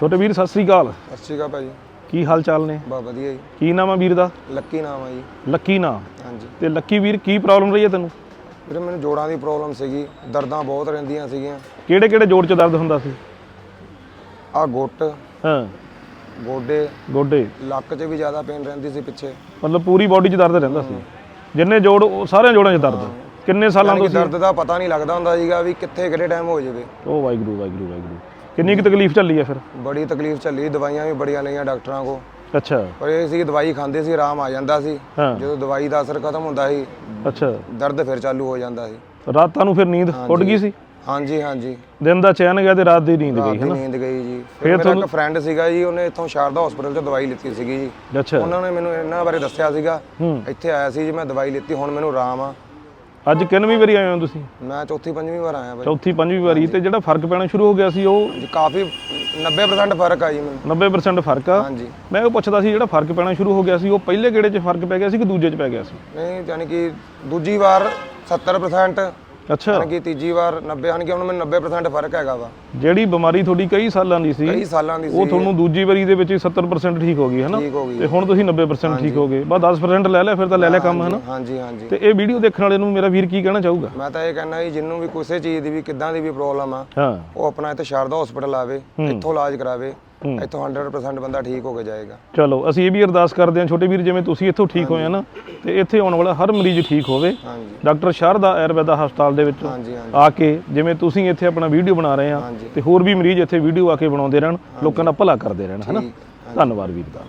ਛੋਟੇ ਵੀਰ ਸਤਿ ਸ੍ਰੀ ਅਕਾਲ। ਸਤਿ ਸ਼੍ਰੀ ਅਕਾਲ ਭਾਜੀ। ਕੀ ਹਾਲ ਚਾਲ ਨੇ? ਬਾ ਵਧੀਆ ਜੀ। ਕੀ ਨਾਮ ਆ ਵੀਰ ਦਾ? ਲੱਕੀ ਨਾਮ ਆ ਜੀ। ਲੱਕੀ ਨਾਮ ਹਾਂਜੀ। ਤੇ ਲੱਕੀ ਵੀਰ ਕੀ ਪ੍ਰੋਬਲਮ ਰਹੀ ਹੈ ਤੈਨੂੰ? ਵੀਰੇ ਮੈਨੂੰ ਜੋੜਾਂ ਦੀ ਪ੍ਰੋਬਲਮ ਸੀਗੀ। ਦਰਦਾਂ ਬਹੁਤ ਰਹਿੰਦੀਆਂ ਸੀਗੀਆਂ। ਕਿਹੜੇ ਕਿਹੜੇ ਜੋੜ 'ਚ ਦਰਦ ਹੁੰਦਾ ਸੀ? ਆ ਗੁੱਟ। ਹਾਂ। ਗੋਡੇ। ਗੋਡੇ। ਲੱਕ 'ਚ ਵੀ ਜ਼ਿਆਦਾ ਪੇਨ ਰਹਿੰਦੀ ਸੀ ਪਿੱਛੇ। ਮਤਲਬ ਪੂਰੀ ਬਾਡੀ 'ਚ ਦਰਦ ਰਹਿੰਦਾ ਸੀ। ਜਿੰਨੇ ਜੋੜ ਉਹ ਸਾਰਿਆਂ ਜੋੜਾਂ 'ਚ ਦਰਦ। ਕਿੰਨੇ ਸਾਲਾਂ ਯਾਨੀ ਤੋਂ ਕਿ ਸੀ? ਦਰਦ ਦਾ ਪਤਾ ਨਹੀਂ ਲੱਗਦਾ ਹੁੰਦਾ ਸੀਗਾ ਵੀ ਕਿੱਥੇ ਕਿਹੜੇ ਟਾਈਮ ਹੋ ਜਾਵੇ। ਉਹ ਵਾਹਿਗੁਰੂ ਵਾਹਿਗੁਰੂ ਵਾਹਿਗੁਰੂ। ਕਿੰਨੀ ਕੁ ਤਕਲੀਫ ਚੱਲੀ ਹੈ ਫਿਰ? ਬੜੀ ਤਕਲੀਫ ਚੱਲੀ ਦਵਾਈਆਂ ਵੀ ਬੜੀਆਂ ਲਈਆਂ ਡਾਕਟਰਾਂ ਕੋ ਅੱਛਾ। ਪਰ ਇਹ ਸੀ ਦਵਾਈ ਖਾਂਦੇ ਸੀ ਆਰਾਮ ਆ ਜਾਂਦਾ ਸੀ। ਹਾਂ। ਜਦੋਂ ਦਵਾਈ ਦਾ ਅਸਰ ਖਤਮ ਹੁੰਦਾ ਸੀ ਅੱਛਾ। ਦਰਦ ਫਿਰ ਚਾਲੂ ਹੋ ਜਾਂਦਾ ਸੀ। ਰਾਤਾਂ ਨੂੰ ਫਿਰ ਨੀਂਦ ਉੱਡ ਗਈ ਸੀ? ਹਾਂਜੀ। ਹਾਂਜੀ ਦਿਨ ਦਾ ਚੈਨ ਗਿਆ ਤੇ ਰਾਤ ਦੀ ਨੀਂਦ ਰਾਤ ਗਈ ਦੀ ਨੀਂਦ ਗਈ ਜੀ। ਫਿਰ ਮੇਰਾ ਇੱਕ ਫਰੈਂਡ ਸੀਗਾ ਜੀ ਉਹਨੇ ਇੱਥੋਂ ਸ਼ਾਰਦਾ ਹਸਪੀਟਲ 'ਚ ਦਵਾਈ ਲਿੱਤੀ ਸੀਗੀ ਜੀ। ਅੱਛਾ। ਉਹਨਾਂ ਨੇ ਮੈਨੂੰ ਇਹਨਾਂ ਬਾਰੇ ਦੱਸਿਆ ਸੀਗਾ। ਹੂੰ। ਇੱਥੇ ਆਇਆ ਸੀ ਜੀ ਮੈਂ ਦਵਾਈ ਲਿੱਤੀ ਹੁਣ ਮੈਨੂੰ ਆਰਾਮ ਆ। ਅੱਜ ਕਿੰਨਵੀਂ ਵਾਰੀ ਆਏ ਹੋ ਤੁਸੀਂ? ਮੈਂ ਚੌਥੀ ਪੰਜਵੀਂ ਵਾਰ ਆਇਆ ਬਾਈ। ਚੌਥੀ ਪੰਜਵੀਂ ਵਾਰੀ ਤੇ ਜਿਹੜਾ ਫ਼ਰਕ ਪੈਣਾ ਸ਼ੁਰੂ ਹੋ ਗਿਆ ਸੀ ਉਹ? ਜੀ ਕਾਫੀ 90% ਫ਼ਰਕ ਆ ਜੀ ਮੈਨੂੰ। 90% ਫ਼ਰਕ ਆ? ਹਾਂਜੀ। ਮੈਂ ਉਹ ਪੁੱਛਦਾ ਸੀ ਜਿਹੜਾ ਫ਼ਰਕ ਪੈਣਾ ਸ਼ੁਰੂ ਹੋ ਗਿਆ ਸੀ ਉਹ ਪਹਿਲੇ ਗੇੜੇ 'ਚ ਫ਼ਰਕ ਪੈ ਗਿਆ ਸੀ ਕਿ ਦੂਜੇ 'ਚ ਪੈ ਗਿਆ ਸੀ? ਨਹੀਂ ਯਾਨੀ ਕਿ ਦੂਜੀ ਵਾਰ 70% ਅੱਛਾ। ਯਾਨੀ ਕਿ ਤੀਜੀ ਵਾਰ 90 ਯਾਨੀ ਕਿ ਹੁਣ ਮੈਨੂੰ 90% ਫ਼ਰਕ ਹੈਗਾ ਵਾ। ਜਿਹੜੀ ਬਿਮਾਰੀ ਤੁਹਾਡੀ ਕਈ ਸਾਲਾਂ ਦੀ ਸੀ ਕਈ ਸਾਲਾਂ ਦੀ ਉਹ ਸੀ। ਤੁਹਾਨੂੰ ਦੂਜੀ ਵਾਰੀ ਦੇ ਵਿੱਚ ਹੀ 70% ਠੀਕ ਹੋ ਗਈ ਹੈ ਨਾ? ਠੀਕ ਹੋ ਗਈ। ਤੇ ਹੁਣ ਤੁਸੀਂ 90% ਠੀਕ ਹੋ ਗਏ। ਬਸ 10% ਲੈ ਲਿਆ ਫਿਰ ਤਾਂ ਲੈ ਲਿਆ ਕੰਮ ਹੈ ਨਾ? ਹਾਂਜੀ ਹਾਂਜੀ। ਤੇ ਇਹ ਵੀਡੀਓ ਦੇਖਣ ਵਾਲੇ ਨੂੰ ਮੇਰਾ ਵੀਰ ਕੀ ਕਹਿਣਾ ਚਾਹੂਗਾ? ਮੈਂ ਤਾਂ ਇਹ ਕਹਿੰਦਾ ਜੀ ਜਿੰਨੂੰ ਵੀ ਕਿਸੇ ਚੀਜ਼ ਦੀ ਵੀ ਕਿੱਦਾਂ ਦੀ ਵੀ ਪ੍ਰੋਬਲਮ ਆ ਹਾਂ। ਉਹ ਆਪਣਾ ਇੱਥੇ ਸ਼ਾਰਦਾ ਹਸਪੀਟਲ ਆਵੇ ਇੱਥੋਂ ਇਲਾਜ ਕਰਾਵੇ ਇੱਥੋਂ 100% ਬੰਦਾ ਠੀਕ ਹੋ ਕੇ ਜਾਏਗਾ। ਚਲੋ ਅਸੀਂ ਇਹ ਵੀ ਅਰਦਾਸ ਕਰਦੇ ਹਾਂ ਛੋਟੇ ਵੀਰ ਜਿਵੇਂ ਤੁਸੀਂ ਇੱਥੋਂ ਠੀਕ ਹੋਏ ਆ ਨਾ? ਤੇ ਇੱਥੇ ਆਉਣ ਵਾਲਾ ਹਰ ਮਰੀਜ਼ ਠੀਕ ਹੋਵੇ। ਡਾਕਟਰ ਸ਼ਾਰਦਾ ਆਯੁਰਵੈਦਾ ਹਸਪਤਾਲ ਦੇ ਵਿੱਚ ਆ ਕੇ ਜਿਵੇਂ ਤੁਸੀਂ ਇੱਥੇ ਆਪਣਾ ਵੀਡੀਓ ਬਣਾ ਰਹੇ ਆ ਤੇ ਹੋਰ ਵੀ ਮਰੀਜ਼ ਇੱਥੇ ਵੀਡੀਓ ਆ ਕੇ ਬਣਾਉਂਦੇ ਰਹਿਣ ਲੋਕਾਂ ਦਾ ਭਲਾ ਕਰਦੇ ਰਹਿਣ ਹਨਾ? ਧੰਨਵਾਦ ਵੀਰ ਦਾ।